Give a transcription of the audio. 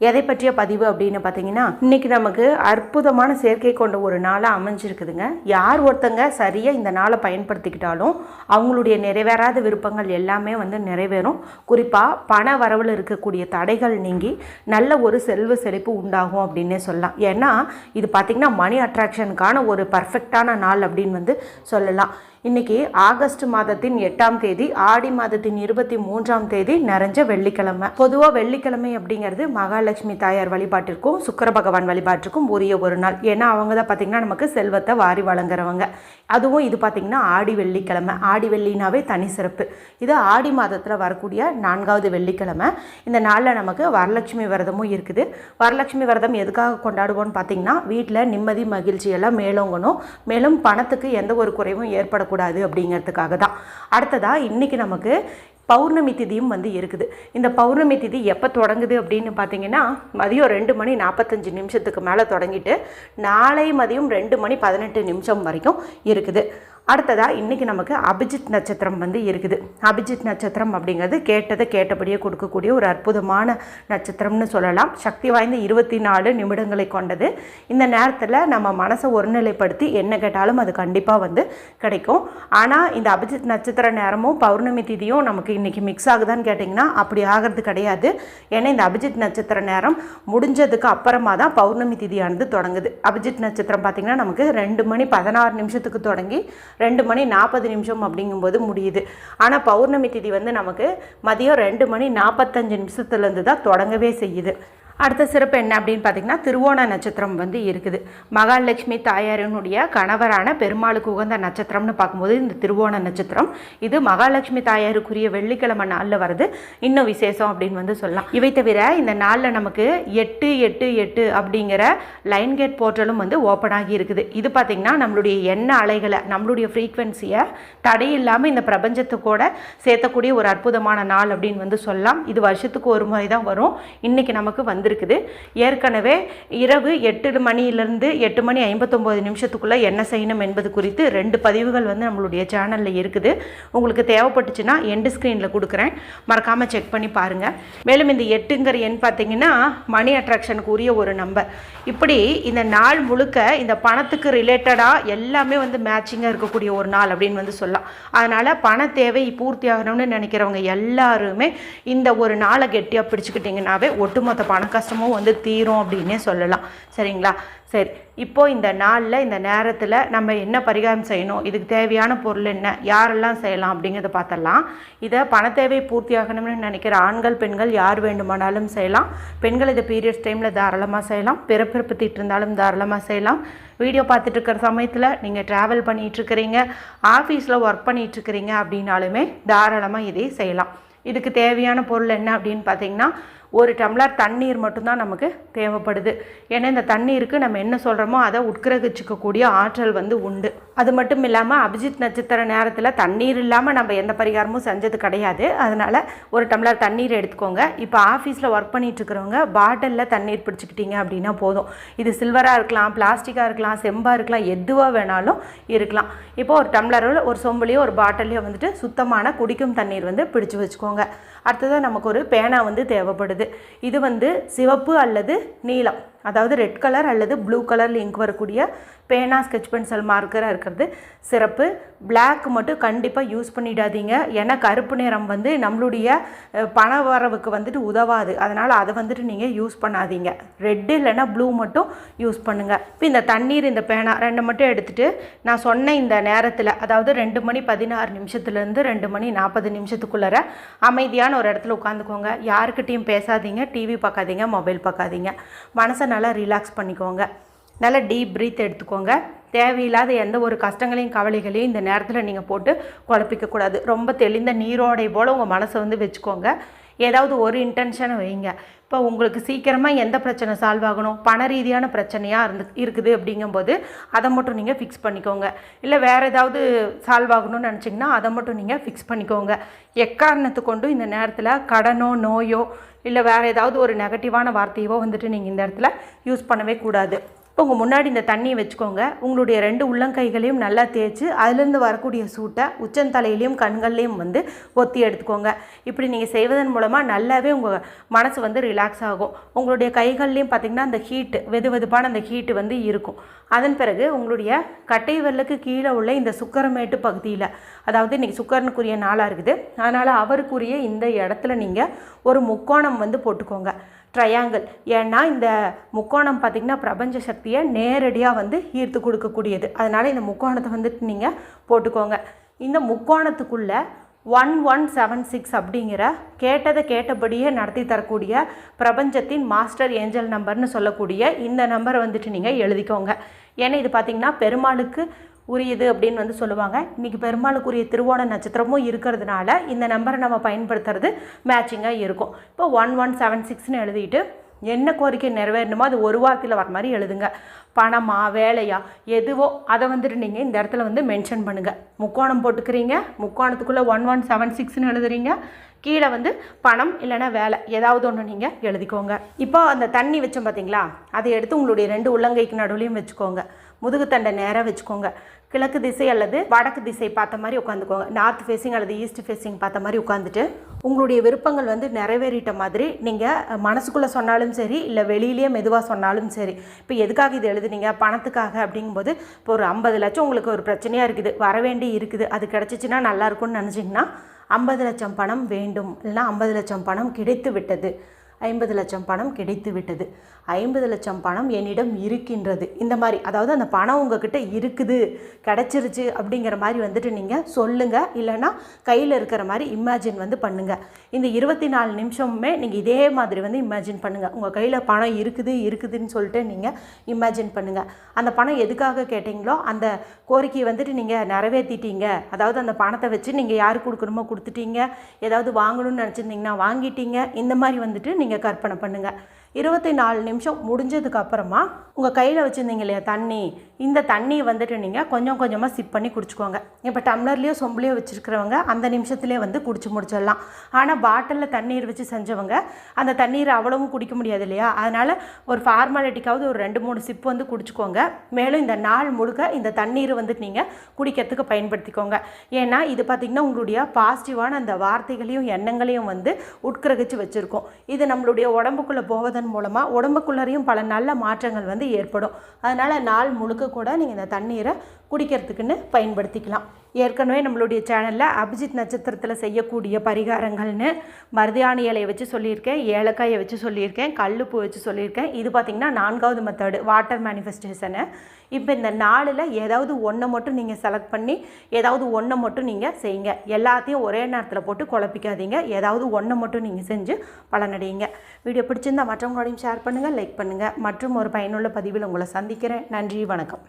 எதை பற்றிய பதிவு அப்படின்னு பார்த்தீங்கன்னா இன்னைக்கு நமக்கு அற்புதமான சேர்க்கை கொண்ட ஒரு நாளாக அமைஞ்சிருக்குதுங்க. யார் ஒருத்தங்க சரியாக இந்த நாளை பயன்படுத்திக்கிட்டாலும் அவங்களுடைய நிறைவேறாத விருப்பங்கள் எல்லாமே வந்து நிறைவேறும். குறிப்பாக பண வரவில் இருக்கக்கூடிய தடைகள் நீங்கி நல்ல ஒரு செல்வ செழிப்பு உண்டாகும் அப்படின்னே சொல்லலாம். ஏன்னா இது பார்த்திங்கன்னா மணி அட்ராக்ஷனுக்கான ஒரு பர்ஃபெக்டான நாள் அப்படின்னு வந்து சொல்லலாம். இன்னைக்கு ஆகஸ்ட் மாதத்தின் எட்டாம் தேதி ஆடி மாதத்தின் இருபத்தி மூன்றாம் தேதி நிறைஞ்ச வெள்ளிக்கிழமை. பொதுவாக வெள்ளிக்கிழமை அப்படிங்கிறது மகாலட்சுமி தாயார் வழிபாட்டிற்கும் சுக்கர பகவான் வழிபாட்டிற்கும் உரிய ஒரு நாள். ஏன்னா அவங்க தான் பார்த்திங்கன்னா நமக்கு செல்வத்தை வாரி வழங்குறவங்க. அதுவும் இது பார்த்திங்கன்னா ஆடி வெள்ளிக்கிழமை. ஆடி வெள்ளினாவே தனி சிறப்பு. இது ஆடி மாதத்தில் வரக்கூடிய நான்காவது வெள்ளிக்கிழமை. இந்த நாளில் நமக்கு வரலட்சுமி விரதமும் இருக்குது. வரலட்சுமி விரதம் எதுக்காக கொண்டாடுவோம்னு பார்த்திங்கன்னா வீட்டில் நிம்மதி மகிழ்ச்சி எல்லாம் மேலோங்கணும். மேலும் பணத்துக்கு எந்த ஒரு குறைவும் ஏற்படக்கூடாது. அப்படிங்கிறதுக்காக தான். அடுத்ததாக இன்றைக்கி நமக்கு பௌர்ணமி திதியும் வந்து இருக்குது. இந்த பௌர்ணமி திதி எப்போ தொடங்குது அப்படின்னு பார்த்தீங்கன்னா மதியம் ரெண்டு மணி நாற்பத்தஞ்சு நிமிஷத்துக்கு மேலே தொடங்கிட்டு நாளை மதியம் ரெண்டு மணி பதினெட்டு நிமிஷம் வரைக்கும் இருக்குது. அடுத்ததாக இன்றைக்கி நமக்கு அபிஜித் நட்சத்திரம் வந்து இருக்குது. அபிஜித் நட்சத்திரம் அப்படிங்கிறது கேட்டதை கேட்டபடியே கொடுக்கக்கூடிய ஒரு அற்புதமான நட்சத்திரம்னு சொல்லலாம். சக்தி வாய்ந்த இருபத்தி நாலு நிமிடங்களை கொண்டது. இந்த நேரத்தில் நம்ம மனசை ஒருநிலைப்படுத்தி என்ன கேட்டாலும் அது கண்டிப்பாக வந்து கிடைக்கும். ஆனால் இந்த அபிஜித் நட்சத்திர நேரமும் பௌர்ணமி திதியும் நமக்கு இன்றைக்கி மிக்ஸ் ஆகுதான்னு கேட்டிங்கன்னா அப்படி ஆகிறது கிடையாது. ஏன்னா இந்த அபிஜித் நட்சத்திர நேரம் முடிஞ்சதுக்கு அப்புறமா தான் பௌர்ணமி திதியானது தொடங்குது. அபிஜித் நட்சத்திரம் பார்த்திங்கன்னா நமக்கு ரெண்டு மணி பதினாறு நிமிஷத்துக்கு தொடங்கி ரெண்டு மணி நாற்பது நிமிஷம் அப்படிங்கும்போது முடியுது. ஆனால் பௌர்ணமி திதி வந்து நமக்கு மதியம் ரெண்டு மணி நாற்பத்தஞ்சு நிமிஷத்துலேருந்து தான் தொடங்கவே செய்யுது. அடுத்த சிறப்பு என்ன அப்படின்னு பார்த்தீங்கன்னா திருவோண நட்சத்திரம் வந்து இருக்குது. மகாலட்சுமி தாயாரினுடைய கணவரான பெருமாளுக்கு உகந்த நட்சத்திரம்னு பார்க்கும்போது இந்த திருவோண நட்சத்திரம் இது மகாலட்சுமி தாயாருக்குரிய வெள்ளிக்கிழமை நாளில் வருது. இன்னும் விசேஷம் அப்படின்னு வந்து சொல்லலாம். இவை தவிர இந்த நாளில் நமக்கு எட்டு எட்டு எட்டு அப்படிங்கிற லைன் கேட் போர்ட்டலும் வந்து ஓப்பன் ஆகி இருக்குது. இது பார்த்திங்கன்னா நம்மளுடைய எண்ண அலைகளை நம்மளுடைய ஃப்ரீக்வன்சியை தடையில்லாமல் இந்த பிரபஞ்சத்துக்கூட சேர்த்தக்கூடிய ஒரு அற்புதமான நாள் அப்படின்னு வந்து சொல்லலாம். இது வருஷத்துக்கு ஒரு முறை தான் வரும். இன்றைக்கி நமக்கு வந்து வந்திருக்குது. ஏற்கனவே இரவு எட்டு மணியிலிருந்து எட்டு மணி ஐம்பத்தொம்போது நிமிஷத்துக்குள்ளே என்ன செய்யணும் என்பது குறித்து ரெண்டு பதிவுகள் வந்து நம்மளுடைய சேனலில் இருக்குது. உங்களுக்கு தேவைப்பட்டுச்சுன்னா எண்டு ஸ்க்ரீனில் கொடுக்குறேன். மறக்காமல் செக் பண்ணி பாருங்கள் மேலும் இந்த எட்டுங்கிற எண் பார்த்தீங்கன்னா மணி அட்ராக்ஷனுக்கு உரிய ஒரு நம்பர் இப்படி இந்த நாள் முழுக்க இந்த பணத்துக்கு ரிலேட்டடாக எல்லாமே வந்து மேட்சிங்காக இருக்கக்கூடிய ஒரு நாள் அப்படின்னு வந்து சொல்லலாம். அதனால் பண தேவை பூர்த்தி ஆகணும்னு நினைக்கிறவங்க எல்லாருமே இந்த ஒரு நாளை கெட்டியாக பிடிச்சிக்கிட்டிங்கனாவே ஒட்டுமொத்த பண கஷ்டமும் வந்து தீரும் அப்படின்னே சொல்லலாம். சரிங்களா? சரி. இப்போது இந்த நாளில் இந்த நேரத்தில் நம்ம என்ன பரிகாரம் செய்யணும்? இதுக்கு தேவையான பொருள் என்ன? யாரெல்லாம் செய்யலாம் அப்படிங்கிறத பார்த்தலாம் இதை பண தேவை பூர்த்தி ஆகணும்னு நினைக்கிற ஆண்கள் பெண்கள் யார் வேண்டுமானாலும் செய்யலாம். பெண்கள் இதை பீரியட்ஸ் டைமில் தாராளமாக செய்யலாம். பிறப்பிறப்பு தீட்டு இருந்தாலும் தாராளமாக செய்யலாம். வீடியோ பார்த்துட்டு இருக்கிற சமயத்தில் நீங்கள் ட்ராவல் பண்ணிகிட்ருக்கிறீங்க ஆஃபீஸில் ஒர்க் பண்ணிகிட்ருக்கிறீங்க அப்படின்னாலுமே தாராளமாக இதை செய்யலாம். இதுக்கு தேவையான பொருள் என்ன அப்படின்னு பார்த்தீங்கன்னா ஒரு டம்ளர் தண்ணீர் மட்டும்தான் நமக்கு தேவைப்படுது. ஏன்னா இந்த தண்ணீருக்கு நம்ம என்ன சொல்கிறோமோ அதை உட்கிரகிச்சிக்கக்கூடிய ஆற்றல் வந்து உண்டு. அது மட்டும் இல்லாமல் அபிஜித் நட்சத்திர நேரத்தில் தண்ணீர் இல்லாமல் நம்ம எந்த பரிகாரமும் செஞ்சது கிடையாது. அதனால் ஒரு டம்ளர் தண்ணீர் எடுத்துக்கோங்க. இப்போ ஆஃபீஸில் ஒர்க் பண்ணிகிட்ருக்கிறவங்க பாட்டிலில் தண்ணீர் பிடிச்சிக்கிட்டீங்க அப்படின்னா போதும். இது சில்வராக இருக்கலாம் பிளாஸ்டிக்காக இருக்கலாம் செம்பாக இருக்கலாம் எதுவாக வேணாலும் இருக்கலாம். இப்போ ஒரு டம்ளரில் ஒரு சொம்புலேயோ ஒரு பாட்டிலையோ வந்துட்டு சுத்தமான குடிக்கும் தண்ணீர் வந்து பிடிச்சி வச்சுக்கோங்க. அடுத்ததாக நமக்கு ஒரு பேனா வந்து தேவைப்படுது. இது வந்து சிவப்பு அல்லது நீலம். அதாவது ரெட் கலர் அல்லது ப்ளூ கலரில் இங்க் வரக்கூடிய பேனா ஸ்கெச் பென்சில் மார்க்கராக இருக்கிறது. சிறப்பு. பிளாக் மட்டும் கண்டிப்பாக யூஸ் பண்ணிடாதீங்க. ஏன்னா கருப்பு நிறம் வந்து நம்மளுடைய பண வரவுக்கு வந்துட்டு உதவாது. அதனால் அதை வந்துட்டு நீங்கள் யூஸ் பண்ணாதீங்க. ரெட்டு இல்லைன்னா ப்ளூ மட்டும் யூஸ் பண்ணுங்கள் இப்போ இந்த தண்ணீர் இந்த பேனா ரெண்டு மட்டும் எடுத்துகிட்டு நான் சொன்ன இந்த நேரத்தில் அதாவது ரெண்டு மணி பதினாறு நிமிஷத்துலேருந்து ரெண்டு மணி நாற்பது நிமிஷத்துக்குள்ளார அமைதியான ஒரு இடத்துல உட்காந்துக்கோங்க. யாருக்கிட்டேயும் பேசாதீங்க. டிவி பார்க்காதீங்க. மொபைல் பார்க்காதீங்க. மனசை நல்லா ரிலாக்ஸ் பண்ணிக்கோங்க. நல்லா டீப் ப்ரீத் எடுத்துக்கோங்க. தேவையில்லாத எந்த ஒரு கஷ்டங்களையும் கவலைகளையும் இந்த நேரத்தில் நீங்கள் போட்டு குழப்பிக்கக்கூடாது ரொம்ப தெளிந்த நீரோடை போல் உங்கள் மனசை வந்து வச்சுக்கோங்க. ஏதாவது ஒரு இன்டென்ஷனை வைங்க. இப்போ உங்களுக்கு சீக்கிரமாக எந்த பிரச்சனை சால்வ் ஆகணும்? பண ரீதியான பிரச்சனையாக இருந்து இருக்குது அப்படிங்கும்போது அதை மட்டும் நீங்கள் ஃபிக்ஸ் பண்ணிக்கோங்க. இல்லை வேறு ஏதாவது சால்வ் ஆகணும்னு நினச்சிங்கன்னா அதை மட்டும் நீங்கள் ஃபிக்ஸ் பண்ணிக்கோங்க. எக்காரணத்து கொண்டும் இந்த நேரத்தில் கடனோ நோயோ இல்லை வேறு ஏதாவது ஒரு நெகட்டிவான வார்த்தையோ வந்துட்டு நீங்கள் இந்த இடத்துல யூஸ் பண்ணவே கூடாது. இப்போ உங்கள் முன்னாடி இந்த தண்ணியை வச்சுக்கோங்க. உங்களுடைய ரெண்டு உள்ளங்கைகளையும் நல்லா தேய்ச்சி அதுலேருந்து வரக்கூடிய சூட்டை உச்சந்தலையிலையும் கண்கள்லையும் வந்து ஒத்தி எடுத்துக்கோங்க. இப்படி நீங்கள் செய்வதன் மூலமாக நல்லாவே உங்கள் மனசு வந்து ரிலாக்ஸ் ஆகும். உங்களுடைய கைகள்லையும் பார்த்திங்கன்னா அந்த ஹீட்டு வெது வெதுப்பான அந்த ஹீட்டு வந்து இருக்கும். அதன் பிறகு உங்களுடைய கட்டை விரலுக்கு கீழே உள்ள இந்த சுக்கரமேட்டு பகுதியில் அதாவது இன்றைக்கி சுக்கரனுக்குரிய நாளாக இருக்குது. அதனால் அவருக்குரிய இந்த இடத்துல நீங்கள் ஒரு முக்கோணம் வந்து போட்டுக்கோங்க. ட்ரையாங்கிள் ஏன்னா இந்த முக்கோணம் பார்த்திங்கன்னா பிரபஞ்ச சக்தியை நேரடியாக வந்து ஈர்த்து கொடுக்கக்கூடியது. அதனால் இந்த முக்கோணத்தை வந்துட்டு நீங்கள் போட்டுக்கோங்க. இந்த முக்கோணத்துக்குள்ளே ஒன் ஒன் செவன் சிக்ஸ் அப்படிங்கிற கேட்டதை கேட்டபடியே நடத்தி தரக்கூடிய பிரபஞ்சத்தின் மாஸ்டர் ஏஞ்சல் நம்பர்னு சொல்லக்கூடிய இந்த நம்பரை வந்துட்டு நீங்கள் எழுதிக்கோங்க. ஏன்னா இது பார்த்திங்கன்னா பெருமாளுக்கு உரியது அப்படின்னு வந்து சொல்லுவாங்க. இன்றைக்கி பெருமாளுக்குரிய திருவோண நட்சத்திரமும் இருக்கிறதுனால இந்த நம்பரை நம்ம பயன்படுத்துறது மேட்சிங்காக இருக்கும். இப்போ ஒன் ஒன் செவன் சிக்ஸ்னு எழுதிட்டு என்ன கோரிக்கை நிறைவேறணுமோ அது ஒரு வாரத்தில் வர மாதிரி எழுதுங்க. பணமா வேலையா எதுவோ அதை வந்துட்டு நீங்கள் இந்த இடத்துல வந்து மென்ஷன் பண்ணுங்கள் முக்கோணம் போட்டுக்கிறீங்க முக்கோணத்துக்குள்ளே ஒன் ஒன் செவன் சிக்ஸ்னு எழுதுறீங்க. கீழே வந்து பணம் இல்லைன்னா வேலை ஏதாவது ஒன்று நீங்கள் எழுதிக்கோங்க. இப்போ அந்த தண்ணி வச்சோம் பார்த்தீங்களா அதை எடுத்து உங்களுடைய ரெண்டு உள்ளங்கைக்கு நடுவுலையும் வச்சுக்கோங்க. முதுகுத்தண்டை நேராக வச்சுக்கோங்க. கிழக்கு திசை அல்லது வடக்கு திசை பார்த்த மாதிரி உட்காந்துக்கோங்க. நார்த் ஃபேஸிங் அல்லது ஈஸ்ட் ஃபேஸிங் பார்த்த மாதிரி உட்காந்துட்டு உங்களுடைய விருப்பங்கள் வந்து நிறைவேறிட்ட மாதிரி நீங்கள் மனசுக்குள்ளே சொன்னாலும் சரி இல்லை வெளியிலேயே மெதுவாக சொன்னாலும் சரி இப்போ எதுக்காக இது எழுதுனீங்க? பணத்துக்காக அப்படிங்கும்போது இப்போ ஒரு ஐம்பது லட்சம் உங்களுக்கு ஒரு பிரச்சனையாக இருக்குது. வரவேண்டி இருக்குது. அது கிடச்சிச்சின்னா நல்லாயிருக்கும்னு நினச்சிங்கன்னா ஐம்பது லட்சம் பணம் வேண்டும். இல்லைன்னா ஐம்பது லட்சம் பணம் கிடைத்து விட்டது. ஐம்பது லட்சம் பணம் கிடைத்து விட்டது ஐம்பது லட்சம் பணம் என்னிடம் இருக்கின்றது. இந்த மாதிரி அதாவது அந்த பணம் உங்ககிட்ட இருக்குது கிடச்சிருச்சு அப்படிங்கிற மாதிரி வந்துட்டு நீங்கள் சொல்லுங்கள் இல்லைன்னா கையில் இருக்கிற மாதிரி இமேஜின் வந்து பண்ணுங்கள் இந்த இருபத்தி நாலு நிமிஷமுமே நீங்கள் இதே மாதிரி வந்து இமேஜின் பண்ணுங்கள் உங்கள் கையில் பணம் இருக்குது இருக்குதுன்னு சொல்லிட்டு நீங்கள் இமேஜின் பண்ணுங்கள் அந்த பணம் எதுக்காக கேட்டிங்களோ அந்த கோரிக்கையை வந்துட்டு நீங்கள் நிறைவேற்றிட்டீங்க அதாவது அந்த பணத்தை வச்சு நீங்கள் யாருக்கு கொடுக்கணுமோ கொடுத்துட்டீங்க. ஏதாவது வாங்கணும்னு நினச்சிருந்தீங்கன்னா வாங்கிட்டீங்க. இந்த மாதிரி வந்துட்டு நீங்கள் கற்பனை பண்ணுங்கள் இருபத்தி நாலு நிமிஷம் முடிஞ்சதுக்கு அப்புறமா உங்கள் கையில் வச்சுருந்தீங்க இல்லையா தண்ணி? இந்த தண்ணியை வந்துட்டு நீங்கள் கொஞ்சம் கொஞ்சமாக சிப் பண்ணி குடிச்சுக்கோங்க. இப்போ டம்ளர்லேயோ சொம்புலையோ வச்சுருக்கிறவங்க அந்த நிமிஷத்துலேயே வந்து குடிச்சு முடிச்சிடலாம். ஆனால் பாட்டிலில் தண்ணீர் வச்சு செஞ்சவங்க அந்த தண்ணீரை அவ்வளவும் குடிக்க முடியாது இல்லையா? அதனால் ஒரு ஃபார்மாலிட்டிக்காவது ஒரு ரெண்டு மூணு சிப் வந்து குடிச்சுக்கோங்க. மேலும் இந்த நாள் முழுக்க இந்த தண்ணீர் வந்துட்டு நீங்கள் குடிக்கிறதுக்கு பயன்படுத்திக்கோங்க. ஏன்னா இது பார்த்திங்கன்னா உங்களுடைய பாசிட்டிவான அந்த வார்த்தைகளையும் எண்ணங்களையும் வந்து உட்கிரகிச்சு வச்சுருக்கோம். இது நம்மளுடைய உடம்புக்குள்ளே போவதன் மூலமாக உடம்புக்குள்ளரையும் பல நல்ல மாற்றங்கள் வந்து ஏற்படும். அதனால் நாள் முழுக்க கூட நீங்கள் இந்த தண்ணீரை குடிக்கிறதுக்குன்னு பயன்படுத்திக்கலாம். ஏற்கனவே நம்மளுடைய சேனலில் அபிஜித் நட்சத்திரத்தில் செய்யக்கூடிய பரிகாரங்கள்னு மருதியானி இலையை வச்சு சொல்லியிருக்கேன் ஏலக்காயை வச்சு சொல்லியிருக்கேன் கல்லுப்பு வச்சு சொல்லியிருக்கேன். இது பார்த்திங்கன்னா நான்காவது மெத்தடு வாட்டர் மேனிஃபெஸ்டேஷனு இப்போ இந்த நாளில் ஏதாவது ஒன்றை மட்டும் நீங்கள் செலக்ட் பண்ணி ஏதாவது ஒன்றை மட்டும் நீங்கள் செய்யுங்க. எல்லாத்தையும் ஒரே நேரத்தில் போட்டு குழப்பிக்காதீங்க. ஏதாவது ஒன்றை மட்டும் நீங்கள் செஞ்சு பலனடையுங்க. வீடியோ பிடிச்சிருந்தா மற்றவங்களோடையும் ஷேர் பண்ணுங்கள் லைக் பண்ணுங்கள் மற்றும் ஒரு பயனுள்ள பதிவில் உங்களை சந்திக்கிறேன். நன்றி வணக்கம்.